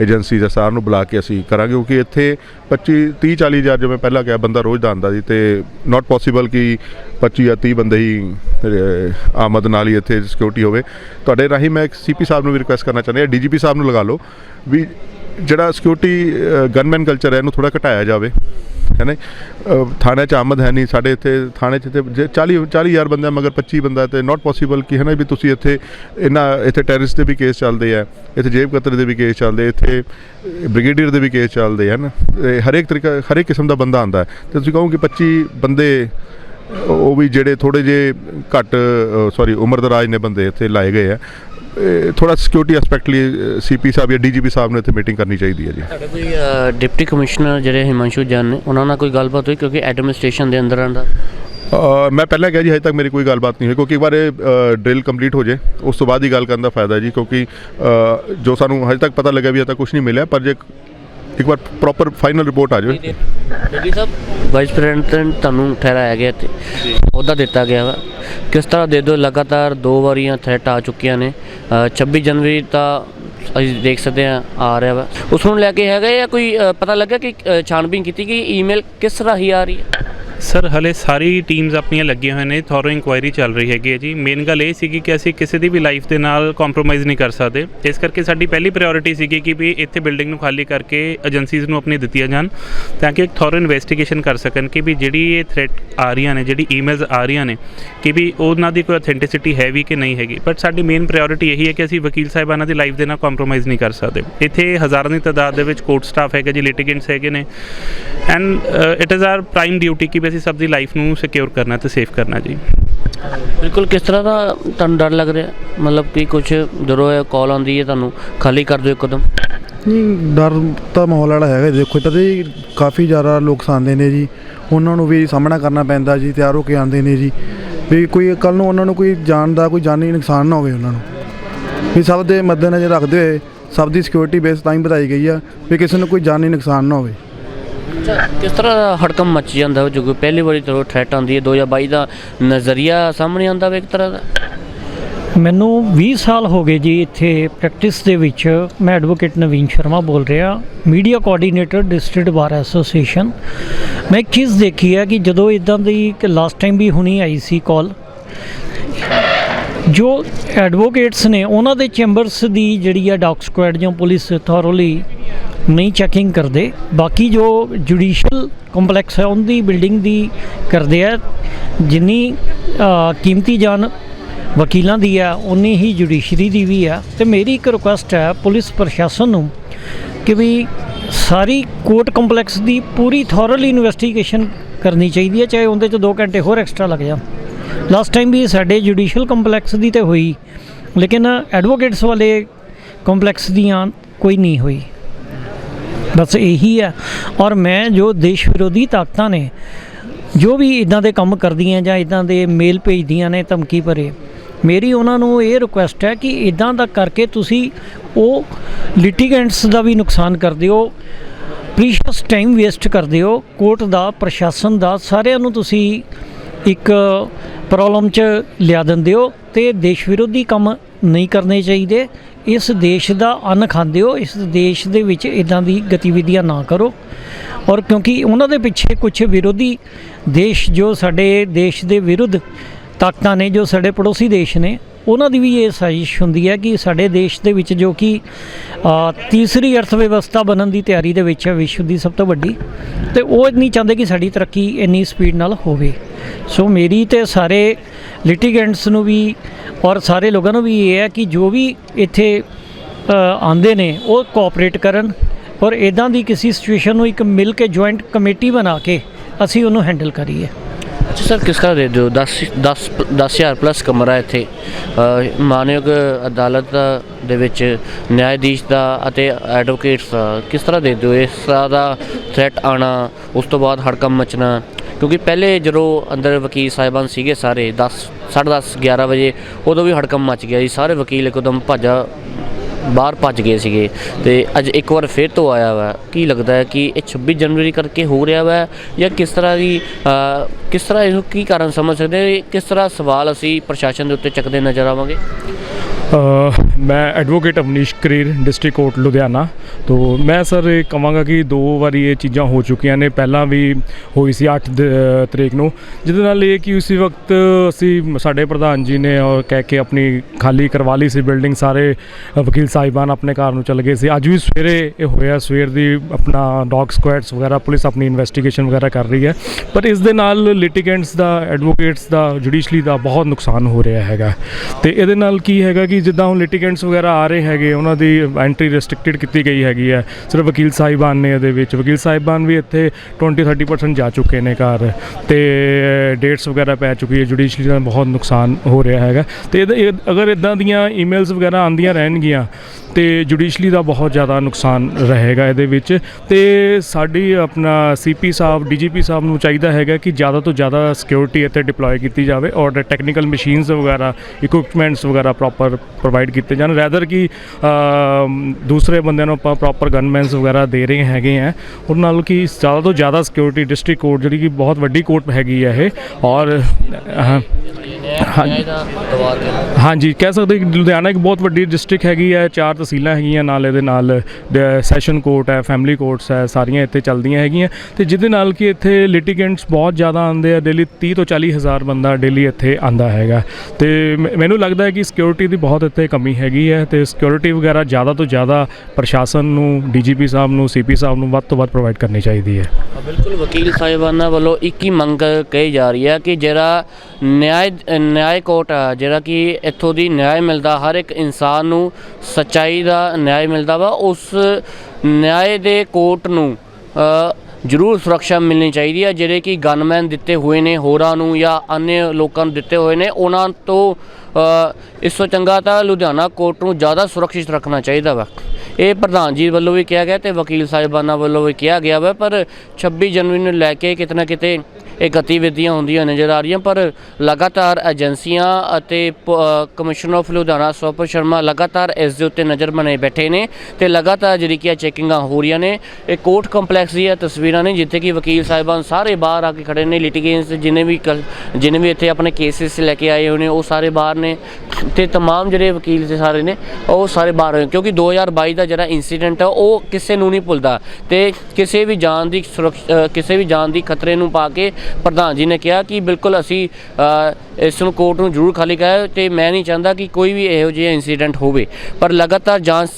ਏਜੰਸੀਜ਼ ਆ ਸਾਰ ਨੂੰ ਬੁਲਾ ਕੇ ਅਸੀਂ ਕਰਾਂਗੇ, ਕਿਉਂਕਿ ਇੱਥੇ 25 30 40 ਹਜ਼ਾਰ ਜਿਵੇਂ ਪਹਿਲਾਂ ਕਿਹਾ ਬੰਦਾ ਰੋਜ਼ ਦਾ ਆਉਂਦਾ ਜੀ ਤੇ ਨਾਟ ਪੋਸੀਬਲ ਕਿ 25 ਜਾਂ 30 ਬੰਦੇ ਹੀ ਆਮਦ ਨਾਲ ਹੀ ਇੱਥੇ ਸਿਕਿਉਰਿਟੀ ਹੋਵੇ। ਤੁਹਾਡੇ ਰਾਹੀਂ ਮੈਂ ਇੱਕ ਸੀਪੀ ਸਾਹਿਬ ਨੂੰ ਵੀ ਰਿਕੁਐਸਟ ਕਰਨਾ ਚਾਹੁੰਦਾ ਹਾਂ ਡੀਜੀਪੀ ਸਾਹਿਬ ਨੂੰ ਲਗਾ ਲਓ ਵੀ ਜਿਹੜਾ ਸਿਕਿਉਰਿਟੀ ਗਨਮੈਨ ਕਲਚਰ ਹੈ, ਇਹਨੂੰ ਥੋੜਾ ਘਟਾਇਆ ਜਾਵੇ। ਹੈ ਨਾ ਥਾਣੇ 'ਚ ਆਮਦ ਹੈ ਨਹੀਂ, ਸਾਡੇ ਇੱਥੇ ਥਾਣੇ 'ਚ ਤੇ ਜੇ 40 40 ਹਜ਼ਾਰ ਬੰਦਾ, ਮਗਰ 25 ਬੰਦਾ ਤੇ ਨਾਟ ਪੋਸੀਬਲ ਕਿ ਹੈ ਨਾ ਵੀ ਤੁਸੀਂ ਇੱਥੇ ਇਹਨਾਂ ਇੱਥੇ ਟੈਰਰਿਸਟ ਦੇ ਵੀ ਕੇਸ ਚੱਲਦੇ ਆ, ਇੱਥੇ ਜੇਬ ਕਤਲ ਦੇ ਵੀ ਕੇਸ ਚੱਲਦੇ ਇੱਥੇ ਬ੍ਰਿਗੇਡੀਅਰ ਦੇ ਵੀ ਕੇਸ ਚੱਲਦੇ ਹਨ ਤੇ ਹਰੇਕ ਤਰੀਕਾ, ਹਰੇਕ ਕਿਸਮ ਦਾ ਬੰਦਾ ਆਂਦਾ ਤੇ ਤੁਸੀਂ ਕਹੋ ਕਿ 25 ਬੰਦੇ, ਉਹ ਵੀ ਜਿਹੜੇ ਥੋੜੇ ਜੇ ਘੱਟ ਸੌਰੀ ਉਮਰ ਦਰਾਜ ਨੇ ਬੰਦੇ ਇੱਥੇ ਲਾਏ ਗਏ ਆ। ਥੋੜਾ ਸਿਕਿਉਰਿਟੀ ਐਸਪੈਕਟ ਲਈ ਸੀਪੀ ਸਾਹਿਬ ਜਾਂ ਡੀਜੀਪੀ ਸਾਹਿਬ ਨੂੰ ਇੱਥੇ ਮੀਟਿੰਗ ਕਰਨੀ ਚਾਹੀਦੀ ਹੈ ਜੀ। ਤੁਹਾਡੇ ਕੋਈ ਡਿਪਟੀ ਕਮਿਸ਼ਨਰ ਜਿਹੜੇ ਹਿਮਾਂਸ਼ੂ ਜੈਨ ਨੇ ਉਹਨਾਂ ਨਾਲ ਕੋਈ ਗੱਲਬਾਤ ਹੋਈ? ਕਿਉਂਕਿ ਐਡਮਿਨਿਸਟ੍ਰੇਸ਼ਨ ਦੇ ਅੰਦਰ ਆਂਦਾ। ਮੈਂ ਪਹਿਲਾਂ ਕਿਹਾ ਜੀ ਹਜੇ ਤੱਕ ਮੇਰੀ ਕੋਈ ਗੱਲਬਾਤ ਨਹੀਂ ਹੋਈ। ਕਿਉਂਕਿ ਇੱਕ ਵਾਰ ਇਹ ਡਰਿਲ ਕੰਪਲੀਟ ਹੋ ਜੇ ਉਸ ਤੋਂ ਬਾਅਦ ਹੀ ਗੱਲ ਕਰਨ ਦਾ ਫਾਇਦਾ ਜੀ। ਕਿਉਂਕਿ ਜੋ ਸਾਨੂੰ ਹਜੇ ਤੱਕ ਪਤਾ ਲੱਗਿਆ ਵੀ ਹਜੇ ਤੱਕ ਕੁਝ ਨਹੀਂ ਮਿਲਿਆ ਪਰ ਜੇ ਇੱਕ ਵਾਰ ਪ੍ਰੋਪਰ ਫਾਈਨਲ ਰਿਪੋਰਟ ਆ ਜਾਵੇ। ਬੇਦੀ ਸਾਹਿਬ ਵਾਈਸ ਪ੍ਰੈਜ਼ੀਡੈਂਟ ਤੁਹਾਨੂੰ ਠਹਿਰਾਇਆ ਗਿਆ ਤੇ ਉਹਦਾ ਦਿੱਤਾ ਗਿਆ ਵਾ। ਕਿਸ ਤਰ੍ਹਾਂ ਦੇ ਦੋ ਲਗਾਤਾਰ ਦੋ ਵਾਰੀਆਂ ਥ੍ਰੈਟ ਆ ਚੁੱਕੀਆਂ ਨੇ। ਅ, 26 ਜਨਵਰੀ ਤਾਂ ਅਸੀਂ ਦੇਖ ਸਕਦੇ ਆ ਆ ਰਿਹਾ ਵਾ। ਉਸ ਨੂੰ ਲੈ ਕੇ ਹੈਗਾ ਜਾਂ ਕੋਈ ਪਤਾ ਲੱਗਾ ਕਿ ਛਾਣਬੀਨ ਕੀਤੀ ਕਿ ਈਮੇਲ ਕਿਸ ਰਾਹੀਂ ਆ ਰਹੀ ਹੈ? ਸਰ, ਹਲੇ ਸਾਰੀ ਟੀਮਸ ਆਪਣੀਆਂ ਲੱਗੀਆਂ ਹੋਏ ਨੇ ਥੋਰੋ ਇਨਕੁਆਇਰੀ ਚੱਲ ਰਹੀ ਹੈਗੀ ਹੈ ਜੀ। ਮੇਨ ਗੱਲ ਇਹ ਸੀਗੀ ਕਿ ਅਸੀਂ ਕਿਸੇ ਦੀ ਵੀ ਲਾਈਫ ਦੇ ਨਾਲ ਕੰਪਰੋਮਾਈਜ਼ ਨਹੀਂ ਕਰ ਸਕਦੇ। ਇਸ ਕਰਕੇ ਸਾਡੀ ਪਹਿਲੀ ਪ੍ਰਾਇੋਰਟੀ ਸੀਗੀ ਕਿ ਵੀ ਇੱਥੇ ਬਿਲਡਿੰਗ ਨੂੰ ਖਾਲੀ ਕਰਕੇ ਏਜੰਸੀਜ਼ ਨੂੰ ਆਪਣੀ ਦਿੱਤੀਆਂ ਜਾਣ, ਤਾਂ ਕਿ ਇੱਕ ਥੋਰੋ ਇਨਵੈਸਟੀਗੇਸ਼ਨ ਕਰ ਸਕਣ ਕਿ ਵੀ ਜਿਹੜੀ ਇਹ ਥ੍ਰੈਟ ਆ ਰਹੀਆਂ ਨੇ, ਜਿਹੜੀ ਈਮੇਲਸ ਆ ਰਹੀਆਂ ਨੇ, ਕਿ ਵੀ ਉਹਨਾਂ ਦੀ ਕੋਈ ਅਥੈਂਟਿਸਿਟੀ ਹੈ ਵੀ ਕਿ ਨਹੀਂ ਹੈਗੀ। ਬਟ ਸਾਡੀ ਮੇਨ ਪ੍ਰਾਇੋਰਟੀ ਇਹੀ ਹੈ ਕਿ ਅਸੀਂ ਵਕੀਲ ਸਾਹਿਬਾਨਾਂ ਦੀ ਲਾਈਫ ਦੇ ਨਾਲ ਕੰਪਰੋਮਾਈਜ਼ ਨਹੀਂ ਕਰ ਸਕਦੇ। ਇੱਥੇ ਹਜ਼ਾਰਾਂ ਦੀ ਤਾਦਾਦ ਦੇ ਵਿੱਚ ਕੋਰਟ ਸਟਾਫ ਹੈਗਾ ਜੀ ਲਿਟੀਗੈਂਟਸ ਹੈਗੇ ਨੇ। And it is our prime duty ਕਿ ਵੀ ਅਸੀਂ ਸਭ ਦੀ ਲਾਈਫ ਨੂੰ ਸਿਕਿਉਰ ਕਰਨਾ ਤੇ ਸੇਫ ਕਰਨਾ ਜੀ। ਬਿਲਕੁਲ ਕਿਸ ਤਰ੍ਹਾਂ ਦਾ ਤੁਹਾਨੂੰ ਡਰ ਲੱਗ ਰਿਹਾ? ਮਤਲਬ ਕਿ ਕੁਝ ਜਦੋਂ ਇਹ ਕਾਲ ਆਉਂਦੀ ਹੈ ਤੁਹਾਨੂੰ ਖਾਲੀ ਕਰ ਦਿਓ ਇੱਕਦਮ? ਨਹੀਂ ਡਰ ਤਾਂ ਮਾਹੌਲ ਵਾਲਾ ਹੈਗਾ ਜੀ। ਦੇਖੋ ਤਾਂ ਜੀ ਕਾਫੀ ਜ਼ਿਆਦਾ ਲੋਕ ਆਉਂਦੇ ਨੇ ਜੀ। ਉਹਨਾਂ ਨੂੰ ਵੀ ਸਾਹਮਣਾ ਕਰਨਾ ਪੈਂਦਾ ਜੀ ਤਿਆਰ ਹੋ ਕੇ ਆਉਂਦੇ ਨੇ ਜੀ। ਵੀ ਕੋਈ ਕੱਲ ਨੂੰ ਉਹਨਾਂ ਨੂੰ ਕੋਈ ਜਾਨ ਦਾ ਕੋਈ ਜਾਨੀ ਨੁਕਸਾਨ ਨਾ ਹੋਵੇ ਉਹਨਾਂ ਨੂੰ। ਵੀ ਸਭ ਦੇ ਮੱਦੇਨਜ਼ਰ ਰੱਖਦੇ ਹੋਏ ਸਭ ਦੀ ਸਿਕਿਉਰਿਟੀ ਬੇਸ ਤਾਂ ਹੀ ਵਧਾਈ ਗਈ ਆ ਵੀ ਕਿਸੇ ਨੂੰ ਕੋਈ ਜਾਨੀ ਨੁਕਸਾਨ ਨਾ ਹੋਵੇ। ਕਿਸ ਤਰ੍ਹਾਂ ਦਾ ਹੜਕਮ ਮੱਚ ਜਾਂਦਾ ਵਾ ਜਦੋਂ ਪਹਿਲੀ ਵਾਰੀ ਜਦੋਂ ਥ੍ਰੈਟ ਆਉਂਦੀ ਹੈ 2022 ਦਾ ਨਜ਼ਰੀਆ ਸਾਹਮਣੇ ਆਉਂਦਾ ਵਾ ਇੱਕ ਤਰ੍ਹਾਂ ਦਾ? ਮੈਨੂੰ 20 ਸਾਲ ਹੋ ਗਏ ਜੀ ਇੱਥੇ ਪ੍ਰੈਕਟਿਸ ਦੇ ਵਿੱਚ। ਮੈਂ ਐਡਵੋਕੇਟ ਨਵੀਨ ਸ਼ਰਮਾ ਬੋਲ ਰਿਹਾ। Media coordinator district bar association ਮੈਂ ਇੱਕ ਚੀਜ਼ ਦੇਖੀ ਹੈ ਕਿ ਜਦੋਂ ਇਦਾਂ ਦੀ ਲਾਸਟ ਟਾਈਮ ਵੀ ਹੁਣੀ ਆਈ ਸੀ ਕਾਲ ਜੋ ਐਡਵੋਕੇਟਸ ਨੇ ਉਹਨਾਂ ਦੇ ਚੈਂਬਰਸ ਦੀ ਜਿਹੜੀ ਆ ਡਾਕ ਸਕੁਐਡ ਜਾਂ ਪੁਲਿਸ ਥੋਰੋਲੀ ਨਹੀਂ ਚੈਕਿੰਗ ਕਰਦੇ। ਬਾਕੀ ਜੋ ਜੁਡੀਸ਼ੀਅਲ ਕੰਪਲੈਕਸ ਹੈ, ਉਹਦੀ ਬਿਲਡਿੰਗ ਦੀ ਕਰਦੇ ਆ। ਜਿੰਨੀ ਕੀਮਤੀ ਜਾਨ ਵਕੀਲਾਂ ਦੀ ਆ ਉਨੀ ਹੀ ਜੁਡੀਸ਼ਰੀ ਦੀ ਵੀ ਆ। ਤੇ ਮੇਰੀ ਇੱਕ ਰਿਕੁਐਸਟ ਹੈ ਪੁਲਿਸ ਪ੍ਰਸ਼ਾਸਨ ਨੂੰ ਕਿ ਵੀ ਸਾਰੀ ਕੋਰਟ ਕੰਪਲੈਕਸ ਦੀ ਪੂਰੀ ਥੋਰਲੀ ਇਨਵੈਸਟੀਗੇਸ਼ਨ ਕਰਨੀ ਚਾਹੀਦੀ ਹੈ, ਚਾਹੇ ਉਹਦੇ ਚ 2 ਘੰਟੇ ਹੋਰ ਐਕਸਟਰਾ ਲੱਗ ਜਾਣ। ਲਾਸਟ ਟਾਈਮ ਵੀ ਸਾਡੇ ਜੁਡੀਸ਼ੀਅਲ ਕੰਪਲੈਕਸ ਦੀ ਤੇ ਹੋਈ, ਲੇਕਿਨ ਐਡਵੋਕੇਟਸ ਵਾਲੇ ਕੰਪਲੈਕਸ ਦੀਆਂ ਕੋਈ ਨਹੀਂ ਹੋਈ। ਬਸ ਇਹੀ ਹੈ। ਔਰ ਮੈਂ ਜੋ ਦੇਸ਼ ਵਿਰੋਧੀ ਤਾਕਤਾਂ ਨੇ, ਜੋ ਵੀ ਇਦਾਂ ਦੇ ਕੰਮ ਕਰਦੀਆਂ ਜਾਂ ਇਦਾਂ ਦੇ ਮੇਲ ਭੇਜਦੀਆਂ ਨੇ ਧਮਕੀ ਭਰੇ, ਮੇਰੀ ਉਹਨਾਂ ਨੂੰ ਇਹ ਰਿਕੁਐਸਟ ਹੈ ਕਿ ਇਦਾਂ ਦਾ ਕਰਕੇ ਤੁਸੀਂ ਉਹ ਲਿਟੀਗੈਂਟਸ ਦਾ ਵੀ ਨੁਕਸਾਨ ਕਰਦੇ ਹੋ ਪ੍ਰੀਸ਼ੀਅਸ ਟਾਈਮ ਵੇਸਟ ਕਰਦੇ ਹੋ ਕੋਰਟ ਦਾ, ਪ੍ਰਸ਼ਾਸਨ ਦਾ, ਸਾਰਿਆਂ ਨੂੰ ਤੁਸੀਂ ਇੱਕ ਪ੍ਰੋਬਲਮ 'ਚ ਲਿਆ ਦਿੰਦੇ ਹੋ ਤੇ ਦੇਸ਼ ਵਿਰੋਧੀ ਕੰਮ ਨਹੀਂ ਕਰਨੇ ਚਾਹੀਦੇ। ਇਸ ਦੇਸ਼ ਦਾ ਅੰਨ ਖਾਂਦੇ ਹੋ ਇਸ ਦੇਸ਼ ਦੇ ਵਿੱਚ ਇਦਾਂ ਦੀ ਗਤੀਵਿਧੀਆਂ ਨਾ ਕਰੋ। ਔਰ ਕਿਉਂਕਿ ਉਹਨਾਂ ਦੇ ਪਿੱਛੇ ਕੁਝ ਵਿਰੋਧੀ ਦੇਸ਼ ਜੋ ਸਾਡੇ ਦੇਸ਼ ਦੇ ਵਿਰੁੱਧ ਤਾਕਤਾਂ ਨੇ, ਜੋ ਸਾਡੇ ਪੜੋਸੀ ਦੇਸ਼ ਨੇ, ਉਹਨਾਂ ਦੀ ਵੀ ਇਹ ਸਾਜ਼ਿਸ਼ ਹੁੰਦੀ ਹੈ ਕਿ ਸਾਡੇ ਦੇਸ਼ ਦੇ ਵਿੱਚ ਜੋ ਕਿ ਤੀਸਰੀ ਅਰਥ ਵਿਵਸਥਾ ਬਣਨ ਦੀ ਤਿਆਰੀ ਦੇ ਵਿੱਚ ਹੈ, ਵਿਸ਼ਵ ਦੀ ਸਭ ਤੋਂ ਵੱਡੀ, ਤੇ ਉਹ ਨਹੀਂ ਚਾਹੁੰਦੇ ਕਿ ਸਾਡੀ ਤਰੱਕੀ ਇੰਨੀ ਸਪੀਡ ਨਾਲ ਹੋਵੇ। ਸੋ ਮੇਰੀ ਤੇ ਸਾਰੇ ਲਿਟੀਗੈਂਟਸ ਨੂੰ ਵੀ ਔਰ ਸਾਰੇ ਲੋਕਾਂ ਨੂੰ ਵੀ ਇਹ ਹੈ ਕਿ ਜੋ ਵੀ ਇੱਥੇ ਅ, ਆਉਂਦੇ ਨੇ ਉਹ ਕੋਆਪਰੇਟ ਕਰਨ ਔਰ ਇਦਾਂ ਦੀ ਕਿਸੇ ਸਿਚੁਏਸ਼ਨ ਨੂੰ ਇੱਕ ਮਿਲ ਕੇ ਜੁਆਇੰਟ ਕਮੇਟੀ ਬਣਾ ਕੇ ਅਸੀਂ ਉਹਨੂੰ ਹੈਂਡਲ ਕਰੀਏ। ਅੱਛਾ ਸਰ ਕਿਸ ਤਰ੍ਹਾਂ ਦੇ ਦਿਓ 10 10 10000 ਪਲੱਸ ਕਮਰਾ ਇੱਥੇ ਅ, ਮਾਨਯੋਗ ਅਦਾਲਤ ਦੇ ਵਿੱਚ ਨਿਆਇਧੀਸ਼ ਦਾ ਅਤੇ ਐਡਵੋਕੇਟਸ ਦਾ ਕਿਸ ਤਰ੍ਹਾਂ ਦੇ ਦਿਓ? ਇਸ ਤਰ੍ਹਾਂ ਦਾ ਥ੍ਰੈਟ ਆਣਾ ਉਸ ਤੋਂ ਬਾਅਦ ਹੜਕੰਮ ਮਚਣਾ ਕਿਉਂਕਿ ਪਹਿਲੇ ਜਦੋਂ ਅੰਦਰ ਵਕੀਲ ਸਾਹਿਬਾਨ ਸੀਗੇ ਸਾਰੇ 10 10:30 11 ਵਜੇ ਉਦੋਂ ਵੀ ਹੜਕੰਮ ਮਚ ਗਿਆ ਜੀ ਸਾਰੇ ਵਕੀਲ ਇੱਕਦਮ ਭੱਜਾ ਬਾਹਰ ਭੱਜ ਗਏ ਸੀਗੇ ਤੇ ਅੱਜ ਇੱਕ ਵਾਰ ਫਿਰ ਤੋਂ ਆਇਆ ਵਾ। ਕੀ ਲੱਗਦਾ ਹੈ ਕਿ ਇਹ 26 ਜਨਵਰੀ ਕਰਕੇ ਹੋ ਰਿਹਾ ਵਾ ਜਾਂ ਕਿਸ ਤਰ੍ਹਾਂ ਦੀ ਕਿਸ ਤਰ੍ਹਾਂ ਇਹਨੂੰ ਕੀ ਕਾਰਨ ਸਮਝ ਸਕਦੇ ਕਿਸ ਤਰ੍ਹਾਂ ਸਵਾਲ ਅਸੀਂ ਪ੍ਰਸ਼ਾਸਨ ਦੇ ਉੱਤੇ ਚੱਕਦੇ ਨਜ਼ਰ ਆਵਾਂਗੇ? ਮੈਂ advocate Avneesh Kareer district court Ludhiana. ਤੋਂ ਮੈਂ ਸਰ ਇਹ ਕਹਾਂਗਾ ਕਿ ਦੋ ਵਾਰੀ ਇਹ ਚੀਜ਼ਾਂ ਹੋ ਚੁੱਕੀਆਂ ਨੇ। ਪਹਿਲਾਂ ਵੀ ਹੋਈ ਸੀ 8 ਦ- ਤਰੀਕ ਨੂੰ। ਜਿਹਦੇ ਨਾਲ ਇਹ ਕਿ ਉਸੇ ਵਕਤ ਅਸੀਂ ਸਾਡੇ ਪ੍ਰਧਾਨ ਜੀ ਨੇ ਔਰ ਕਹਿ ਕੇ ਆਪਣੀ ਖਾਲੀ ਕਰਵਾ ਲਈ ਸੀ ਬਿਲਡਿੰਗ, ਸਾਰੇ ਵਕੀਲ ਸਾਹਿਬਾਨ ਆਪਣੇ ਘਰ ਨੂੰ ਚਲੇ ਗਏ ਸੀ। ਅੱਜ ਵੀ ਸਵੇਰੇ ਇਹ ਹੋਇਆ, ਸਵੇਰ ਦੀ ਆਪਣਾ ਡੌਗ ਸਕੁਐਡਸ ਵਗੈਰਾ, ਪੁਲਿਸ ਆਪਣੀ ਇਨਵੈਸਟੀਗੇਸ਼ਨ ਵਗੈਰਾ ਕਰ ਰਹੀ ਹੈ। ਪਰ ਇਸ ਦੇ ਨਾਲ ਲਿਟੀਗੈਂਟਸ ਦਾ ਐਡਵੋਕੇਟਸ ਦਾ ਜੁਡੀਸ਼ਲੀ ਦਾ ਬਹੁਤ ਨੁਕਸਾਨ ਹੋ ਰਿਹਾ ਹੈਗਾ। ਤੇ ਇਹਦੇ ਨਾਲ ਕੀ ਹੈਗਾ ਕਿ ਕਿ ਜਿੱਦਾਂ ਹੁਣ ਲਿਟੀਗੈਂਟਸ ਵਗੈਰਾ ਆ ਰਹੇ ਹੈਗੇ, ਉਹਨਾਂ ਦੀ ਐਂਟਰੀ ਰੈਸਟ੍ਰਿਕਟਡ ਕੀਤੀ ਗਈ ਹੈਗੀ ਹੈ। ਸਿਰਫ ਵਕੀਲ ਸਾਹਿਬਾਨ ਨੇ ਇਹਦੇ ਵਿੱਚ। ਵਕੀਲ ਸਾਹਿਬਾਨ ਵੀ ਇੱਥੇ 20 30% ਜਾ ਚੁੱਕੇ ਨੇ ਘਰ ਤੇ ਡੇਟਸ ਵਗੈਰਾ ਪੈ ਚੁੱਕੀ ਹੈ। ਜੁਡੀਸ਼ਲੀ ਦਾ ਬਹੁਤ ਨੁਕਸਾਨ ਹੋ ਰਿਹਾ ਹੈਗਾ। ਤੇ ਇਹਦੇ- ਇਹ- ਅਗਰ ਇਦਾਂ ਦੀਆਂ ਈਮੇਲਸ ਵਗੈਰਾ ਆਉਂਦੀਆਂ ਰਹਿਣਗੀਆਂ, ਤੇ ਜੁਡੀਸ਼ਲੀ ਦਾ ਬਹੁਤ ਜ਼ਿਆਦਾ ਨੁਕਸਾਨ ਰਹੇਗਾ ਇਹਦੇ ਵਿੱਚ। ਤੇ ਸਾਡੀ ਆਪਣਾ ਸੀਪੀ ਸਾਹਿਬ ਡੀਜੀਪੀ ਸਾਹਿਬ ਨੂੰ ਚਾਹੀਦਾ ਹੈਗਾ ਕਿ ਜ਼ਿਆਦਾ ਤੋਂ ਜ਼ਿਆਦਾ ਸਿਕਿਉਰਿਟੀ ਇੱਥੇ ਡਿਪਲੋਏ ਕੀਤੀ ਜਾਵੇ ਔਰ ਟੈਕਨੀਕਲ ਮਸ਼ੀਨਸ ਵਗੈਰਾ ਇਕਵਿਪਮੈਂਟਸ ਵਗੈਰਾ ਪ੍ਰੋਪਰ ਪ੍ਰੋਵਾਈਡ ਕੀਤੇ ਜਾਣ। ਰੈਦਰ ਕਿ ਦੂਸਰੇ ਬੰਦਿਆਂ ਨੂੰ ਆਪਾਂ ਪ੍ਰੋਪਰ ਗਨਮੈਨਸ ਵਗੈਰਾ ਦੇ ਰਹੇ ਹੈਗੇ ਆ। ਉਹਨਾਂ ਨਾਲ ਕਿ ਜ਼ਿਆਦਾ ਤੋਂ ਜ਼ਿਆਦਾ ਸਿਕਿਉਰਿਟੀ ਡਿਸਟ੍ਰਿਕਟ ਕੋਰਟ ਜਿਹੜੀ ਕਿ ਬਹੁਤ ਵੱਡੀ ਕੋਰਟ ਹੈਗੀ ਹੈ ਇਹ। ਔਰ ਹਾਂ ਨਿਆਂ ਦਾ ਦਬਾਅ ਤੇ ਹਾਂਜੀ ਕਹਿ ਸਕਦੇ ਕਿ ਲੁਧਿਆਣਾ ਇੱਕ ਬਹੁਤ ਵੱਡੀ ਡਿਸਟ੍ਰਿਕਟ ਹੈਗੀ ਹੈ ਚਾਰ ਤਹਿਸੀਲਾਂ ਹੈਗੀਆਂ ਨਾਲ ਇਹਦੇ ਨਾਲ ਸੈਸ਼ਨ ਕੋਰਟ ਹੈ ਫੈਮਿਲੀ ਕੋਰਟਸ ਹੈ ਸਾਰੀਆਂ ਇੱਥੇ ਚੱਲਦੀਆਂ ਹੈਗੀਆਂ। ਤੇ ਜਿਹਦੇ ਨਾਲ ਕਿ ਇੱਥੇ ਲਿਟੀਗੈਂਟਸ ਬਹੁਤ ਜ਼ਿਆਦਾ ਆਉਂਦੇ ਆ ਡੇਲੀ 30 ਤੋਂ 40 ਹਜ਼ਾਰ ਬੰਦਾ ਡੇਲੀ ਇੱਥੇ ਆਂਦਾ ਹੈਗਾ। ਤੇ ਮੈਨੂੰ ਲੱਗਦਾ ਹੈ ਕਿ ਸਿਕਿਉਰਿਟੀ ਦੀ ਬਹੁਤ ਇੱਥੇ ਕਮੀ ਹੈਗੀ ਹੈ ਤੇ ਸਿਕਿਉਰਿਟੀ ਵਗੈਰਾ ਜ਼ਿਆਦਾ ਤੋਂ ਜ਼ਿਆਦਾ ਪ੍ਰਸ਼ਾਸਨ ਨੂੰ ਡੀਜੀਪੀ ਸਾਹਿਬ ਨੂੰ ਸੀਪੀ ਸਾਹਿਬ ਨੂੰ ਵੱਧ ਤੋਂ ਵੱਧ ਪ੍ਰੋਵਾਈਡ ਕਰਨੀ ਚਾਹੀਦੀ ਹੈ ਹਾਂ, ਬਿਲਕੁਲ ਵਕੀਲ ਸਾਹਿਬਾਨਾਂ ਵੱਲੋਂ ਇੱਕ ਹੀ ਮੰਗ ਕਹੀ ਜਾ ਰਹੀ ਹੈ ਕਿ ਜਿਹੜਾ ਨਿਆਂ ਨਿਆਂ ਕੋਰਟ ਆ, ਜਿਹੜਾ ਕਿ ਇੱਥੋਂ ਦੀ ਨਿਆਂ ਮਿਲਦਾ, ਹਰ ਇੱਕ ਇਨਸਾਨ ਨੂੰ ਸੱਚਾਈ ਦਾ ਨਿਆਂ ਮਿਲਦਾ ਵਾ। ਉਸ ਨਿਆਂ ਦੇ ਕੋਰਟ ਨੂੰ ਜ਼ਰੂਰ ਸੁਰੱਖਿਆ ਮਿਲਣੀ ਚਾਹੀਦੀ ਹੈ ਜਿਹੜੇ ਕਿ ਗਨਮੈਨ ਦਿੱਤੇ ਹੋਏ ਨੇ, ਹੋਰਾਂ ਨੂੰ ਜਾਂ ਅਨਿਆ ਲੋਕਾਂ ਨੂੰ ਦਿੱਤੇ ਹੋਏ ਨੇ। ਉਹਨਾਂ ਤੋਂ ਇਸ ਤੋਂ ਚੰਗਾ ਤਾਂ ਲੁਧਿਆਣਾ ਕੋਰਟ ਨੂੰ ਜ਼ਿਆਦਾ ਸੁਰੱਖਿਅਤ ਰੱਖਣਾ ਚਾਹੀਦਾ ਵਾ। ਇਹ ਪ੍ਰਧਾਨ ਜੀ ਵੱਲੋਂ ਵੀ ਕਿਹਾ ਗਿਆ ਤੇ ਵਕੀਲ ਸਾਹਿਬਾਨਾਂ ਵੱਲੋਂ ਵੀ ਕਿਹਾ ਗਿਆ ਵਾ, ਪਰ 26 ਜਨਵਰੀ ਨੂੰ ਲੈ ਕੇ ਕਿਤੇ ਨਾ ਕਿਤੇ ਇਹ ਗਤੀਵਿਧੀਆਂ ਹੁੰਦੀਆਂ ਨਜ਼ਰ ਆ ਰਹੀਆਂ ਪਰ ਲਗਾਤਾਰ ਏਜੰਸੀਆਂ ਅਤੇ ਪ- ਅ, ਕਮਿਸ਼ਨਰ ਆਫ ਲੁਧਿਆਣਾ ਸੋਪਰ ਸ਼ਰਮਾ ਲਗਾਤਾਰ ਇਸ ਦੇ ਉੱਤੇ ਨਜ਼ਰ ਬਣਾਏ ਬੈਠੇ ਨੇ ਤੇ ਲਗਾਤਾਰ ਜਿਹੜੀ ਕਿ ਚੈਕਿੰਗਾਂ ਹੋ ਰਹੀਆਂ ਨੇ ਇਹ ਕੋਰਟ ਕੰਪਲੈਕਸ ਦੀਆਂ ਤਸਵੀਰਾਂ ਨੇ ਜਿੱਥੇ ਕਿ ਵਕੀਲ ਸਾਹਿਬਾਨ ਸਾਰੇ ਬਾਹਰ ਆ ਕੇ ਖੜੇ ਨੇ ਲਿਟੀਗੇਂਸ ਜਿਨੇ ਵੀ ਕਲ- ਜਿਨੇ ਵੀ ਇੱਥੇ ਆਪਣੇ ਕੇਸਿਸ ਲੈ ਕੇ ਆਏ ਹੋਏ ਨੇ ਉਹ ਸਾਰੇ ਬਾਹਰ ਨੇ ਤੇ तमाम ਜਿਹੜੇ ਵਕੀਲ ਤੇ ਸਾਰੇ ਨੇ ਉਹ ਸਾਰੇ ਬਾਹਰ ਹੋਏ ਕਿਉਂਕਿ 2022 ਦਾ ਜਿਹੜਾ ਇਨਸੀਡੈਂਟ ਆ ਉਹ ਕਿਸੇ ਨੂੰ ਨਹੀਂ ਭੁੱਲਦਾ ਤੇ ਕਿਸੇ ਵੀ ਜਾਨ ਦੀ ਸੁਰੱਖਿਆ ਅ, ਕਿਸੇ ਵੀ ਜਾਨ ਦੀ ਖਤਰੇ ਨੂੰ ਪਾ ਕੇ ਪ੍ਰਧਾਨ ਜੀ ਨੇ ਕਿਹਾ ਕਿ ਬਿਲਕੁਲ ਅਸੀਂ ਇਸ ਨੂੰ ਕੋਰਟ ਨੂੰ ਜ਼ਰੂਰ ਖਾਲੀ ਕਰਾਇਆ ਤੇ ਮੈਂ ਨਹੀਂ ਚਾਹੁੰਦਾ ਕਿ ਕੋਈ ਵੀ ਇਹੋ ਜਿਹਾ ਇਨਸੀਡੈਂਟ ਹੋਵੇ। ਪਰ ਲਗਾਤਾਰ ਜਾਂਚ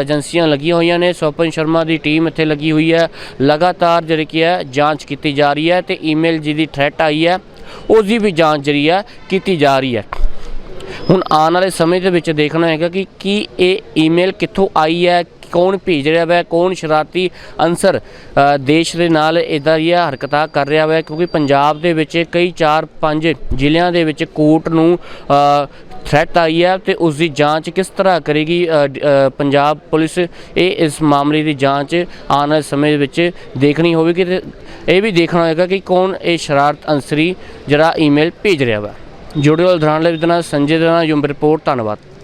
ਏਜੰਸੀਆਂ ਲੱਗੀਆਂ ਹੋਈਆਂ ਨੇ ਸੋਪਨ ਸ਼ਰਮਾ ਦੀ ਟੀਮ ਇੱਥੇ ਲੱਗੀ ਹੋਈ ਹੈ। ਲਗਾਤਾਰ ਜਿਹੜੀ ਕੀ ਹੈ, ਜਾਂਚ ਕੀਤੀ ਜਾ ਰਹੀ ਹੈ ਤੇ ਈਮੇਲ ਜਿਹਦੀ ਥ੍ਰੈਟ ਆਈ ਹੈ ਉਸ ਦੀ ਵੀ ਜਾਂਚ ਜਿਹੜੀ ਹੈ, ਕੀਤੀ ਜਾ ਰਹੀ ਹੈ। ਹੁਣ ਆਉਣ ਵਾਲੇ ਸਮੇਂ ਦੇ ਵਿੱਚ ਦੇਖਣਾ ਹੈਗਾ ਕਿ ਕੀ ਇਹ ਈਮੇਲ ਕਿੱਥੋਂ ਆਈ ਹੈ ਕੌਣ ਭੇਜ ਰਿਹਾ ਹੈ ਕੌਣ ਸ਼ਰਾਰਤੀ ਅਨਸਰ ਦੇਸ਼ ਦੇ ਨਾਲ ਇਦਾਂ ਦੀਆਂ ਹਰਕਤਾਂ ਕਰ ਰਿਹਾ ਹੈ ਕਿਉਂਕਿ ਪੰਜਾਬ ਦੇ ਵਿੱਚ ਕਈ 4-5 ਜ਼ਿਲ੍ਹਿਆਂ ਦੇ ਵਿੱਚ ਕੋਰਟ ਨੂੰ ਥ੍ਰੈਟ ਆਈ ਹੈ ਤੇ ਉਸ ਦੀ ਜਾਂਚ ਕਿਸ ਤਰ੍ਹਾਂ ਕਰੇਗੀ ਪੰਜਾਬ ਪੁਲਿਸ, ਇਹ ਇਸ ਮਾਮਲੇ ਦੀ ਜਾਂਚ ਆਉਣ ਵਾਲੇ ਸਮੇਂ ਵਿੱਚ ਦੇਖਣੀ ਹੋਵੇਗੀ ਤੇ ਇਹ ਵੀ ਦੇਖਣਾ ਹੋਏਗਾ ਕਿ ਕੌਣ ਇਹ ਸ਼ਰਾਰਤ ਅਨਸਰੀ ਜਿਹੜਾ ਈਮੇਲ ਭੇਜ ਰਿਹਾ ਵਾ। ਜੁੜੇ ਹੋਏ ਦੌਰਾਨ ਲਈ ਵਿਦਨਾ ਸੰਜੇ ਦਾ ਯੂਮ ਰਿਪੋਰਟ, ਧੰਨਵਾਦ।